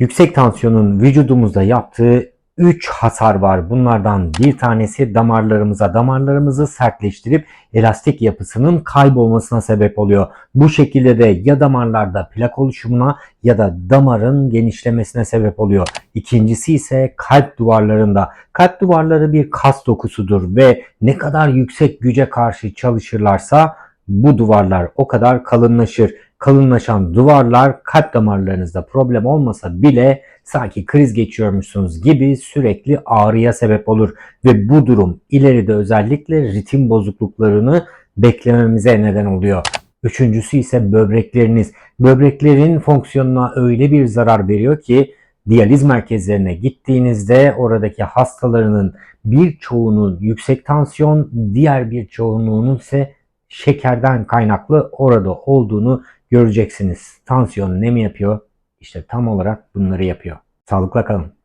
Yüksek tansiyonun vücudumuzda yaptığı 3 hasar var. Bunlardan bir tanesi damarlarımıza, damarlarımızı sertleştirip elastik yapısının kaybolmasına sebep oluyor. Bu şekilde de ya damarlarda plak oluşumuna ya da damarın genişlemesine sebep oluyor. İkincisi ise kalp duvarlarında. Kalp duvarları bir kas dokusudur ve ne kadar yüksek güce karşı çalışırlarsa bu duvarlar o kadar kalınlaşır. Kalınlaşan duvarlar kalp damarlarınızda problem olmasa bile sanki kriz geçiyormuşsunuz gibi sürekli ağrıya sebep olur ve bu durum ileride özellikle ritim bozukluklarını beklememize neden oluyor. Üçüncüsü ise böbrekleriniz. Böbreklerin fonksiyonuna öyle bir zarar veriyor ki diyaliz merkezlerine gittiğinizde oradaki hastalarının birçoğunun yüksek tansiyon, diğer bir çoğunluğunun ise şekerden kaynaklı orada olduğunu göreceksiniz. Tansiyon ne mi yapıyor? İşte tam olarak bunları yapıyor. Sağlıkla kalın.